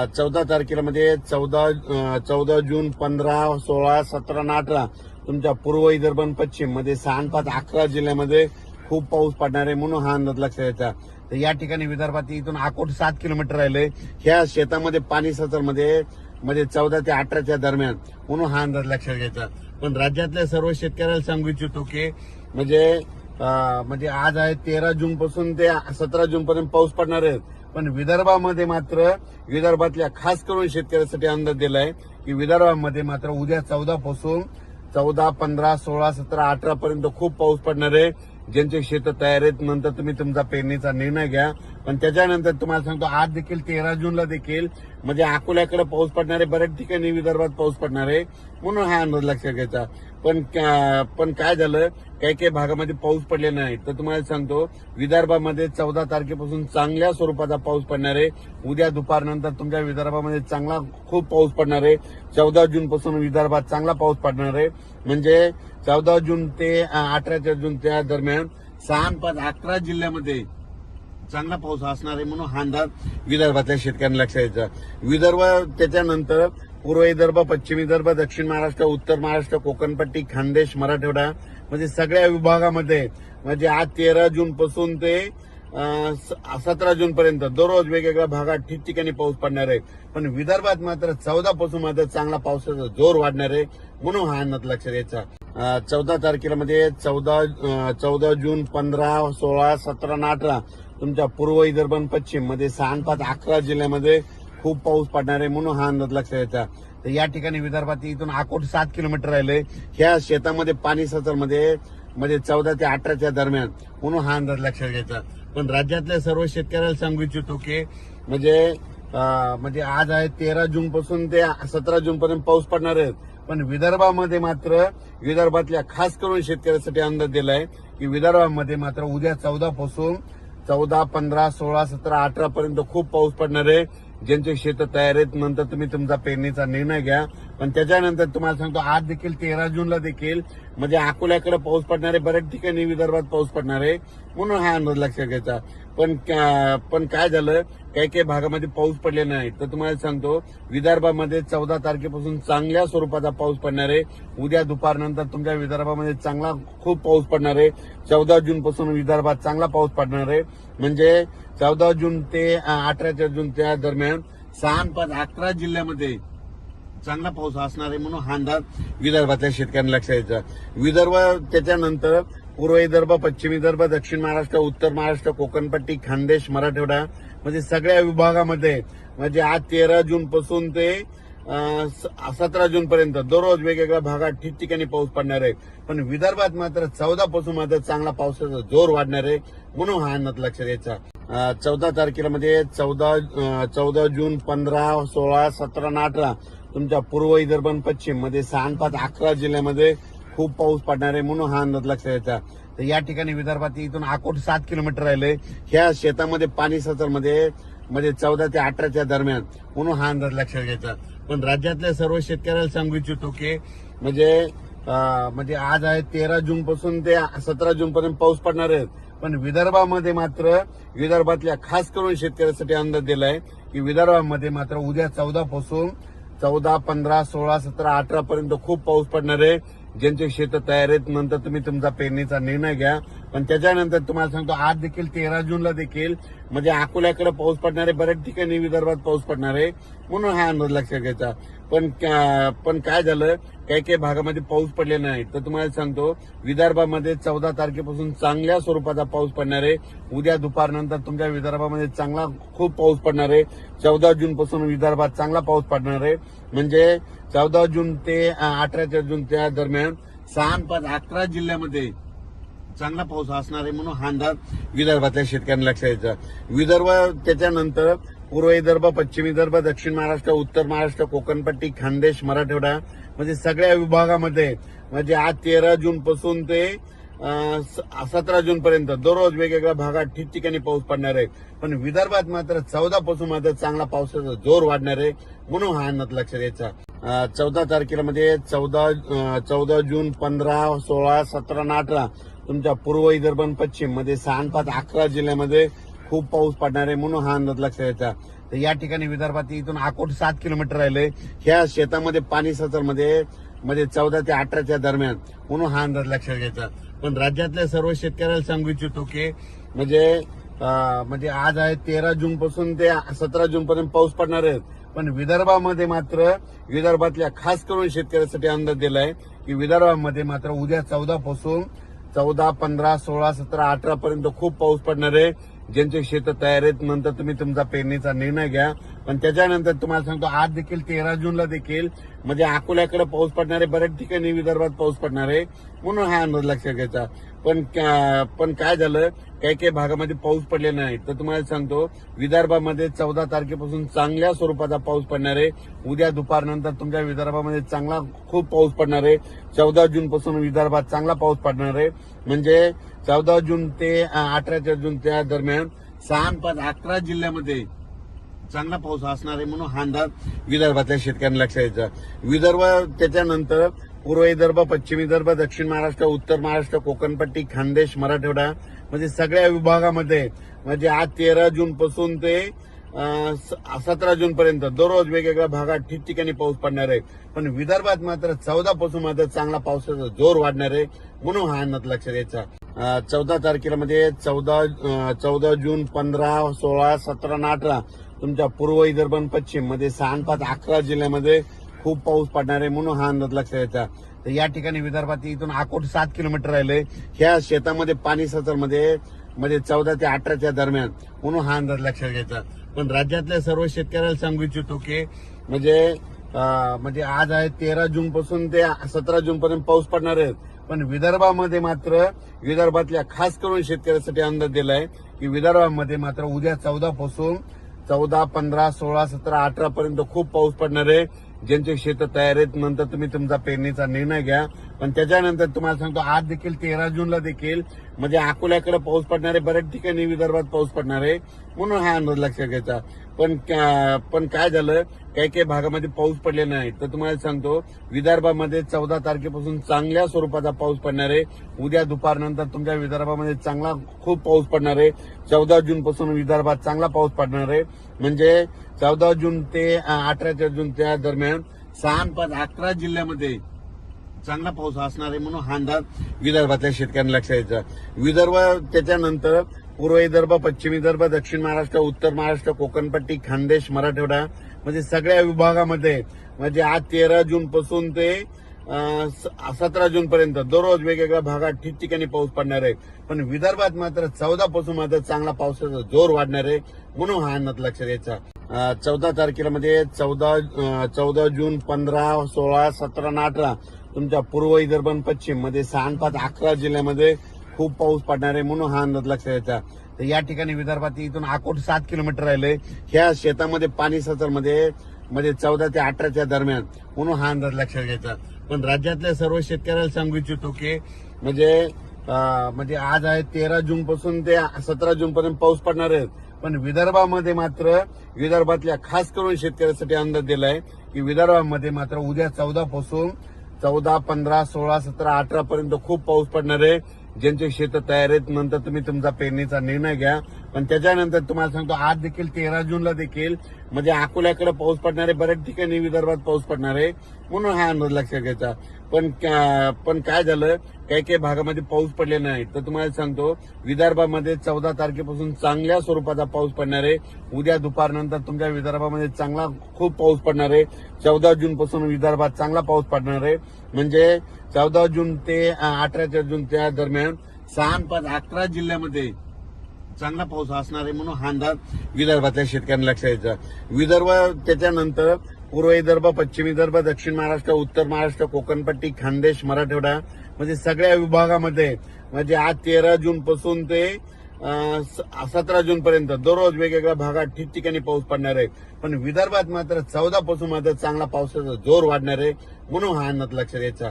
चौदा तारखेला म्हणजे चौदा चौदा जून पंधरा सोळा सतरा आणि अठरा तुमच्या पूर्व विदर्भ आणि पश्चिममध्ये सहा पाच अकरा जिल्ह्यामध्ये खूप पाऊस पडणार आहे म्हणून हा अंदाज लक्षात यायचा तर या ठिकाणी विदर्भात इथून अकोट सात किलोमीटर राहिले. ह्या शेतामध्ये पाणी सतरमध्ये म्हणजे चौदा ते अठराच्या दरम्यान म्हणून हा अंदाज लक्षात घ्यायचा. पण राज्यातल्या सर्व शेतकऱ्याला सांगू इच्छितो की म्हणजे म्हणजे आज आहे तेरा जून पासून ते सतरा जून पर्यंत पाऊस पडणार आहे. पण विदर्भामध्ये मात्र विदर्भातल्या खास करून शेतकऱ्यासाठी अंदाज दिलाय की विदर्भामध्ये मात्र उद्या चौदा पासून चौदा पंधरा सोळा सतरा अठरा पर्यंत खूप पाऊस पडणार आहे. ज्यांचे शेत तयार आहेत नंतर तुम्ही तुमचा पेरणीचा निर्णय घ्या. पण त्याच्यानंतर तुम्हाला सांगतो आज देखील तेरा जूनला देखील म्हणजे अकोल्याकडे पाऊस पडणार आहे बऱ्याच ठिकाणी विदर्भात पाऊस पडणार आहे म्हणून हा अंदाज लक्षात घ्यायचा. पण पण काय झालं काही काही भागामध्ये पाऊस पडले नाही. तर तुम्हाला सांगतो विदर्भामध्ये चौदा तारखेपासून चांगल्या स्वरूपाचा पाऊस पडणार आहे उद्या दुपारनंतर तुमच्या विदर्भामध्ये चांगला खूप पाऊस पडणार आहे चौदा जून पासून विदर्भात चांगला पाऊस पडणार. आहे म्हणजे चौदा जून ते अठरा जून त्या दरम्यान सहा पाच अकरा जिल्ह्यामध्ये चांगला पाऊस असणार आहे म्हणून हा अंदाज विदर्भातल्या शेतकऱ्यांना लक्षात यायचा. विदर्भ त्याच्यानंतर पूर्व विदर्भ पश्चिम विदर्भ दक्षिण महाराष्ट्र उत्तर महाराष्ट्र कोकणपट्टी खानदेश मराठवाडा म्हणजे सगळ्या विभागामध्ये म्हणजे आज तेरा जून पासून ते सतरा जून पर्यंत दररोज वेगवेगळ्या भागात ठिकठिकाणी पाऊस पडणार आहे. पण विदर्भात मात्र चौदा पासून मात्र चांगला पावसाचा जोर वाढणार आहे म्हणून हा अंदाज लक्षात द्यायचा चौदा तारखेला मध्ये चौदा चौदा जून पंधरा सोळा सतरा आणि अठरा तुमच्या पूर्व विदर्भ आणि पश्चिममध्ये सहा पाच अकरा जिल्ह्यामध्ये खूप पाऊस पडणार आहे म्हणून हा अंदाज लक्षात द्यायचा तर या ठिकाणी विदर्भात इथून अकोट सात किलोमीटर राहिले. ह्या शेतामध्ये पाणी सतरमध्ये म्हणजे चौदा ते अठराच्या दरम्यान. म्हणून हा अंदाज लक्षात घ्यायचा. पण राज्यातल्या सर्व शेतकऱ्याला सांगू इच्छितो की म्हणजे म्हणजे आज आहे तेरा जून पासून ते सतरा जून पर्यंत पाऊस पडणार आहे. पण विदर्भामध्ये मात्र विदर्भातल्या खास करून शेतकऱ्यासाठी अंदाज दिलाय की विदर्भामध्ये मात्र उद्या चौदा पासून चौदा पंधरा सोळा सतरा अठरा पर्यंत खूप पाऊस पडणार आहे. ज्यांचे शेत तयार आहेत नंतर तुम्ही तुमचा पेरणीचा निर्णय घ्या. पण त्याच्यानंतर तुम्हाला सांगतो आज देखील तेरा जूनला देखील म्हणजे अकोल्याकडे पाऊस पडणार आहे बऱ्याच ठिकाणी विदर्भात पाऊस पडणार आहे म्हणून हा अंदाज लक्षात घ्यायचा. पण का- पण काय झालं काही काही भागामध्ये पाऊस पडले नाही. तर तुम्हाला सांगतो विदर्भामध्ये चौदा तारखेपासून चांगल्या स्वरूपाचा पाऊस पडणार आहे उद्या दुपारनंतर तुमच्या विदर्भामध्ये चांगला खूप पाऊस पडणार आहे चौदा जून पासून विदर्भात चांगला पाऊस पडणार आहे म्हणजे चौदा जून ते अठराच्या जून त्या दरम्यान सहा पाच अकरा जिल्ह्यामध्ये चांगला पाऊस असणार आहे म्हणून हा अंदाज विदर्भातल्या शेतकऱ्यांना लक्षात यायचा विदर्भ त्याच्यानंतर पूर्व विदर्भ पश्चिम विदर्भ दक्षिण महाराष्ट्र उत्तर महाराष्ट्र कोकणपट्टी खानदेश मराठवाडा म्हणजे सगळ्या विभागामध्ये म्हणजे आज तेरा जून पासून ते सतरा जून पर्यंत दररोज वेगवेगळ्या भागात ठिकठिकाणी पाऊस पडणार आहे. पण विदर्भात मात्र चौदा पासून मात्र चांगला पावसाचा जोर वाढणार आहे म्हणून हा अंदाज लक्षात यायचा. चौदा तारखेला म्हणजे चौदा चौदा जून पंधरा सोळा सतरा आणि अठरा तुमच्या पूर्व विदर्भ पश्चिममध्ये सहा पाच अकरा जिल्ह्यामध्ये खूप पाऊस पडणार आहे म्हणून हा अंदाज लक्षात यायचा तर या ठिकाणी विदर्भात इथून आकोट सात किलोमीटर राहिले. ह्या शेतामध्ये पाणी सतरमध्ये म्हणजे चौदा ते अठराच्या दरम्यान म्हणून हा अंदाज लक्षात घ्यायचा. पण राज्यातल्या सर्व शेतकऱ्याला सांगू इच्छितो की म्हणजे म्हणजे आज आहे तेरा जून पासून ते सतरा जून पर्यंत पाऊस पडणार आहे. पण विदर्भामध्ये मात्र विदर्भातल्या खास करून शेतकऱ्यासाठी अंदाज दिलाय की विदर्भामध्ये मात्र उद्या चौदा पासून चौदा पंधरा सोळा सतरा अठरा पर्यंत खूप पाऊस पडणार आहे. ज्यांचे शेत तयार आहेत नंतर तुम्ही तुमचा पेरणीचा निर्णय घ्या. पण त्याच्यानंतर तुम्हाला सांगतो आज देखील तेरा जूनला देखील म्हणजे अकोल्याकडे पाऊस पडणार आहे बऱ्याच ठिकाणी विदर्भात पाऊस पडणार आहे. म्हणून हा अंदाज लक्षात घ्यायचा. पण पण काय झालं? काही काही भागामध्ये पाऊस पडलेला नाही. तर तुम्हाला सांगतो विदर्भामध्ये चौदा तारखेपासून चांगल्या स्वरूपाचा पाऊस पडणार आहे. उद्या दुपारनंतर तुमच्या विदर्भामध्ये चांगला खूप पाऊस पडणार आहे. चौदा जून पासून विदर्भात चांगला पाऊस पडणार आहे. म्हणजे चौदा जून ते अठराच्या जून त्या दरम्यान सहा पाच अकरा जिल्ह्यामध्ये चांगला पाऊस असणार आहे म्हणून हा अंदाज विदर्भातल्या शेतकऱ्यांना लक्षात यायचा. विदर्भ त्याच्यानंतर पूर्व विदर्भ पश्चिम विदर्भ दक्षिण महाराष्ट्र उत्तर महाराष्ट्र कोकणपट्टी खानदेश मराठवाडा म्हणजे सगळ्या विभागामध्ये म्हणजे आज तेरा जून पासून ते सतरा जून पर्यंत दररोज वेगवेगळ्या भागात ठिकठिकाणी पाऊस पडणार आहे. पण विदर्भात मात्र चौदा पासून मात्र चांगला पावसाचा जोर वाढणार आहे म्हणून हा अंदाज लक्षात यायचा चौदा तारखेला म्हणजे चौदा चौदा जून पंधरा सोळा सतरा आणि अठरा तुमच्या पूर्व विदर्भ आणि पश्चिममध्ये सहा पाच अकरा जिल्ह्यामध्ये खूप पाऊस पडणार आहे म्हणून हा अंदाज लक्षात यायचा तर या ठिकाणी विदर्भात इथून आकोट सात किलोमीटर राहिले. ह्या शेतामध्ये पाणी सचरमध्ये म्हणजे चौदा ते अठराच्या दरम्यान म्हणून हा अंदाज लक्षात घ्यायचा. पण राज्यातल्या सर्व शेतकऱ्याला सांगू इच्छितो की म्हणजे म्हणजे आज आहे तेरा जून पासून ते सतरा जून पर्यंत पाऊस पडणार आहे. पण विदर्भामध्ये मात्र विदर्भातल्या खास करून शेतकऱ्यासाठी अंदाज दिलाय की विदर्भामध्ये मात्र उद्या चौदा पासून चौदा पंधरा सोळा सतरा अठरा पर्यंत खूप पाऊस पडणार आहे. ज्यांचे शेत तयार आहेत नंतर तुम्ही तुमचा पेरणीचा निर्णय घ्या. पण त्याच्यानंतर तुम्हाला सांगतो आज देखील तेरा जूनला देखील म्हणजे अकोल्याकडे पाऊस पडणार आहे बऱ्याच ठिकाणी विदर्भात पाऊस पडणार आहे म्हणून हा अंदाज लक्षात घ्यायचा. पण पण काय झालं? काही काही भागामध्ये पाऊस पडलेला नाही. तर तुम्हाला सांगतो विदर्भामध्ये चौदा तारखेपासून चांगल्या स्वरूपाचा पाऊस पडणार आहे. उद्या दुपारनंतर तुमच्या विदर्भामध्ये चांगला खूप पाऊस पडणार आहे. चौदा जून पासून विदर्भात चांगला पाऊस पडणार आहे. म्हणजे चौदा जून ते अठरा जून त्या दरम्यान सहा पाच अकरा जिल्ह्यामध्ये चांगला पाऊस असणार आहे म्हणून हा अंदाज विदर्भातल्या शेतकऱ्यांना लक्षात यायचा विदर्भ त्याच्यानंतर पूर्व विदर्भ पश्चिम विदर्भ दक्षिण महाराष्ट्र उत्तर महाराष्ट्र कोकणपट्टी खानदेश मराठवाडा म्हणजे सगळ्या विभागामध्ये म्हणजे आज तेरा जून पासून ते सतरा जून पर्यंत दररोज वेगवेगळ्या भागात ठिकठिकाणी पाऊस पडणार आहे. पण विदर्भात मात्र चौदा पासून मात्र चांगला पावसाचा जोर वाढणार आहे म्हणून हा अंदाज लक्षात यायचा. चौदा तारखेला म्हणजे चौदा चौदा जून पंधरा सोळा सतरा आणि अठरा तुमच्या पूर्व विदर्भ पश्चिममध्ये सहा पाच अकरा जिल्ह्यामध्ये खूप पाऊस पडणार आहे म्हणून हा अंदाज लक्षात यायचा तर या ठिकाणी विदर्भात इथून अकोट सात किलोमीटर राहिले. ह्या शेतामध्ये पाणी सतरमध्ये म्हणजे चौदा ते अठराच्या दरम्यान म्हणून हा अंदाज लक्षात घ्यायचा. पण राज्यातल्या सर्व शेतकऱ्याला सांगू इच्छितो की म्हणजे म्हणजे आज आहे तेरा जून पासून ते सतरा जून पर्यंत पाऊस पडणार आहे. पण विदर्भामध्ये मात्र विदर्भातल्या खास करून शेतकऱ्यासाठी अंदाज दिलाय की विदर्भामध्ये मात्र उद्या चौदा पासून चौदा पंधरा सोळा सतरा अठरा पर्यंत खूप पाऊस पडणार आहे. ज्यांचे शेत तयार आहेत नंतर तुम्ही तुमचा पेरणीचा निर्णय घ्या. पण त्याच्यानंतर तुम्हाला सांगतो आज देखील तेरा जूनला देखील म्हणजे अकोल्याकडे पाऊस पडणार आहे बऱ्याच ठिकाणी विदर्भात पाऊस पडणार आहे म्हणून हा अंदाज लक्षात घ्यायचा. पण पण काय झालं काही काही भागामध्ये पाऊस पडलेला नाही. तर तुम्हाला सांगतो विदर्भामध्ये चौदा तारखेपासून चांगल्या स्वरूपाचा पाऊस पडणार आहे उद्या दुपारनंतर तुमच्या विदर्भामध्ये चांगला खूप पाऊस पडणार आहे चौदा जून पासून विदर्भात चांगला पाऊस पडणार आहे म्हणजे चौदा जून ते अठरा जून त्या दरम्यान सहा पाच अकरा जिल्ह्यामध्ये चांगला पाऊस असणार आहे म्हणून हा अंदाज विदर्भातल्या शेतकऱ्यांना लक्ष यायचा. विदर्भ त्याच्यानंतर पूर्व विदर्भ पश्चिम विदर्भ दक्षिण महाराष्ट्र उत्तर महाराष्ट्र कोकणपट्टी खानदेश मराठवाडा म्हणजे सगळ्या विभागामध्ये म्हणजे आज तेरा जून पासून ते सतरा जून पर्यंत दररोज वेगवेगळ्या भागात ठिकठिकाणी पाऊस पडणार आहे. पण विदर्भात मात्र चौदा पासून मात्र चांगला पावसाचा जोर वाढणार आहे म्हणून हा अंदाज लक्षात यायचा. चौदा तारखेला म्हणजे चौदा चौदा जून पंधरा सोळा सतरा आणि अठरा तुमच्या पूर्व विदर्भ पश्चिममध्ये सहा पाच अकरा जिल्ह्यामध्ये खूप पाऊस पडणार आहे म्हणून हा अंदाज लक्षात यायचा तर या ठिकाणी विदर्भात इथून अकोट सात किलोमीटर राहिले. ह्या शेतामध्ये पाणी सचरमध्ये म्हणजे चौदा ते अठराच्या दरम्यान म्हणून हा अंदाज लक्षात घ्यायचा. पण राज्यातल्या सर्व शेतकऱ्याला सांगू इच्छितो की म्हणजे म्हणजे आज आहे तेरा जून पासून ते सतरा जून पर्यंत पाऊस पडणार आहे. पण विदर्भामध्ये मात्र विदर्भातल्या खास करून शेतकऱ्यासाठी अंदाज दिलाय की विदर्भामध्ये मात्र उद्या चौदा पासून चौदा पंधरा सोळा सतरा अठरा पर्यंत खूप पाऊस पडणार आहे. ज्यांचे शेत तयार आहेत नंतर तुम्ही तुमचा पेरणीचा निर्णय घ्या. पण त्याच्यानंतर तुम्हाला सांगतो आज देखील तेरा जूनला देखील म्हणजे अकोल्याकडे पाऊस पडणार आहे बऱ्याच ठिकाणी विदर्भात पाऊस पडणार आहे म्हणून हा अंदाज लक्षात घ्यायचा. पण पण काय झालं काही काही भागामध्ये पाऊस पडलेला नाही तर तुम्हाला सांगतो विदर्भामध्ये चौदा तारखेपासून चांगल्या स्वरूपाचा पाऊस पडणार आहे उद्या दुपारनंतर तुमच्या विदर्भामध्ये चांगला खूप पाऊस पडणार आहे चौदा जून पासून विदर्भात चांगला पाऊस पडणार आहे म्हणजे चौदा जून ते अठरा जून त्या दरम्यान सहा पाच अकरा जिल्ह्यामध्ये चांगला पाऊस असणार आहे म्हणून हा अंदाज विदर्भातल्या शेतकऱ्यांना लक्षात यायचा विदर्भ त्याच्यानंतर पूर्व विदर्भ पश्चिम विदर्भ दक्षिण महाराष्ट्र उत्तर महाराष्ट्र कोकणपट्टी खानदेश मराठवाडा म्हणजे सगळ्या विभागामध्ये म्हणजे आज तेरा जून पासून ते सतरा जून पर्यंत दररोज वेगवेगळ्या भागात ठिकठिकाणी पाऊस पडणार आहे. पण विदर्भात मात्र चौदा पासून मात्र चांगला पावसाचा जोर वाढणार आहे म्हणून हा अंदाज लक्षात यायचा.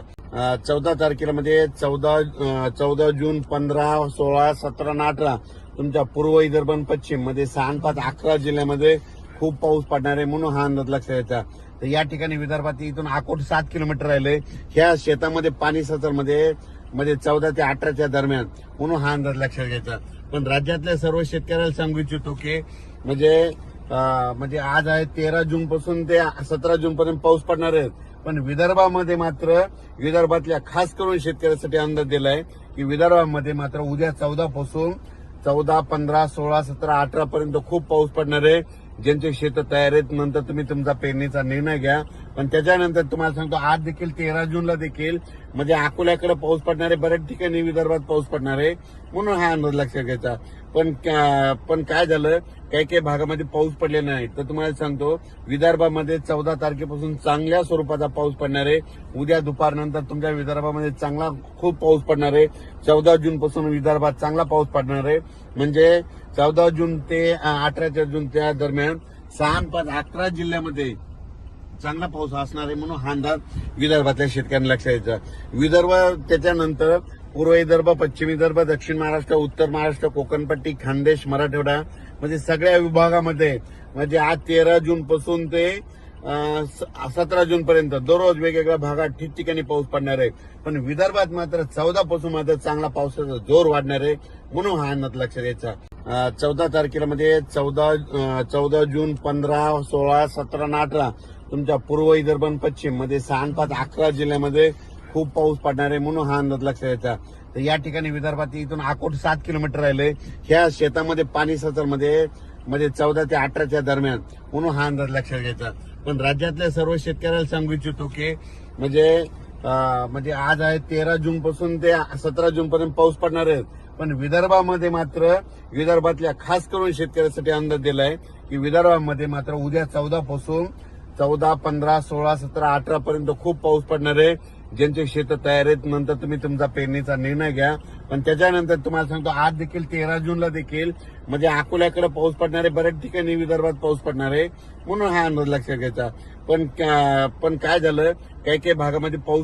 चौदा तारखेला म्हणजे चौदा चौदा जून पंधरा सोळा सतरा आणि अठरा तुमच्या पूर्व विदर्भन पश्चिममध्ये सहा पाच अकरा जिल्ह्यामध्ये खूप पाऊस पडणार आहे म्हणून हा अंदाज लक्षात यायचा तर या ठिकाणी विदर्भात इथून अकोट सात किलोमीटर राहिले. ह्या शेतामध्ये पाणी सचरमध्ये म्हणजे चौदा ते अठराच्या दरम्यान म्हणून हा अंदाज लक्षात घ्यायचा. पण राज्यातल्या सर्व शेतकऱ्याला सांगू इच्छितो की म्हणजे म्हणजे आज आहे तेरा जून पासून ते सतरा जून पर्यंत पाऊस पडणार आहे. पण विदर्भामध्ये मात्र विदर्भातल्या खास करून शेतकऱ्यासाठी अंदाज दिलाय की विदर्भामध्ये मात्र उद्या चौदा पासून चौदा पंधरा सोळा सतरा अठरा पर्यंत खूप पाऊस पडणार आहे. ज्यांचे शेत तयार आहेत नंतर तुम्ही तुमचा पेरणीचा निर्णय घ्या. पण त्याच्यानंतर तुम्हाला सांगतो आज देखील तेरा जूनला देखील म्हणजे अकोल्याकडे पाऊस पडणार आहे बऱ्याच ठिकाणी विदर्भात पाऊस पडणार आहे म्हणून हा अंदाज लक्षात घ्यायचा. पण पण काय झालं काही काही भागामध्ये पाऊस पडलेला नाही. तर तुम्हाला सांगतो विदर्भामध्ये चौदा तारखेपासून चांगल्या स्वरूपाचा पाऊस पडणार आहे उद्या दुपारनंतर तुमच्या विदर्भामध्ये चांगला खूप पाऊस पडणार आहे चौदा जून पासून विदर्भात चांगला पाऊस पडणार आहे म्हणजे चौदा जून ते अठराच्या जून त्या दरम्यान सहा पाच अकरा जिल्ह्यामध्ये चांगला पाऊस असणार आहे म्हणून हा अंदाज विदर्भातल्या शेतकऱ्यांना लक्षात यायचा विदर्भ त्याच्यानंतर पूर्व विदर्भ पश्चिम विदर्भ दक्षिण महाराष्ट्र उत्तर महाराष्ट्र कोकणपट्टी खानदेश मराठवाडा म्हणजे सगळ्या विभागामध्ये म्हणजे आज तेरा जून पासून ते सतरा जून पर्यंत दररोज वेगवेगळ्या भागात ठिकठिकाणी पाऊस पडणार आहे. पण विदर्भात मात्र चौदा पासून मात्र चांगला पावसाचा जोर वाढणार आहे म्हणून हा अंदाज लक्षात यायचा. चौदा तारखेला म्हणजे चौदा चौदा जून पंधरा सोळा सतरा आणि अठरा तुमच्या पूर्व विदर्भन पश्चिममध्ये सहा पाच अकरा जिल्ह्यामध्ये खूप पाऊस पडणार आहे म्हणून हा अंदाज लक्षात यायचा तर या ठिकाणी विदर्भात इथून अकोट सात किलोमीटर राहिले. ह्या शेतामध्ये पाणी मध्ये म्हणजे चौदा ते अठराच्या दरम्यान म्हणून हा अंदाज लक्षात घ्यायचा पण राज्यातल्या सर्व शेतकऱ्याला सांगू इच्छितो की म्हणजे म्हणजे आज आहे तेरा जून पासून ते सतरा जून पर्यंत पाऊस पडणार आहे. पण विदर्भामध्ये मात्र विदर्भातल्या खास करून शेतकऱ्यासाठी अंदाज दिलाय की विदर्भामध्ये मात्र उद्या चौदा पासून चौदा पंधरा सोळा सतरा अठरा पर्यंत खूप पाऊस पडणार आहे. ज्यांचे शेत तयार आहेत नंतर तुम्ही तुमचा पेरणीचा निर्णय घ्या. पण त्याच्यानंतर तुम्हाला सांगतो आज देखील तेरा जूनला देखील म्हणजे अकोल्याकडे पाऊस पडणार आहे बऱ्याच ठिकाणी विदर्भात पाऊस पडणार आहे. म्हणून हा अंदाज लक्षात घ्यायचा. पण पण काय झालं? काही काही भागामध्ये पाऊस